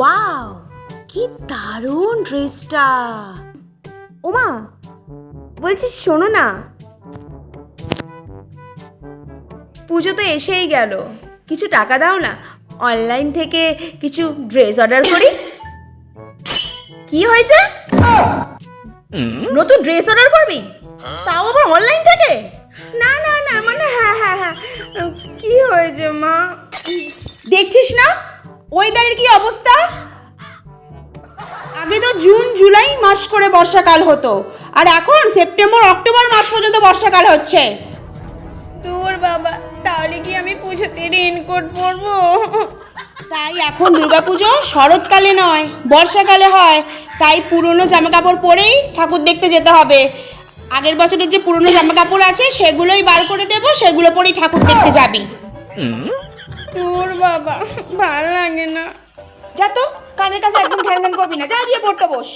Wow কি দারুণ ড্রেসটা। ওমা বলছি শোনো না। পুজো তো এসেই গেল। কিছু টাকা দাও না অনলাইন থেকে কিছু ড্রেস অর্ডার করি। কি হয়েছে? নতুন ড্রেস অর্ডার করবি? তাও আবার অনলাইন থেকে? না না না মানে হ্যাঁ হ্যাঁ হ্যাঁ। কি হয়েছে মা? দেখছিস না? ওয়েদারের কি অবস্থা? আগে তো জুন জুলাই মাস করে বর্ষাকাল হতো আর এখন সেপ্টেম্বর অক্টোবর মাস পর্যন্ত বর্ষাকাল হচ্ছে। দূর বাবা তাহলে কি আমি পুজোতে রেনকোট পরবো? তাই এখন দুর্গাপুজো শরৎকালে নয় বর্ষাকালে হয়। তাই পুরনো জামা কাপড় পরেই ঠাকুর দেখতে যেতে হবে। আগের বছরের যে পুরনো জামা কাপড় আছে সেগুলোই বার করে দেবো সেগুলো পরেই ঠাকুর দেখতে যাবি। তোর বাবা ভালো লাগে না। যা তো, কানের কাছে একদম ঘ্যান ঘ্যান করবি না। যা গিয়ে পড়তে বস।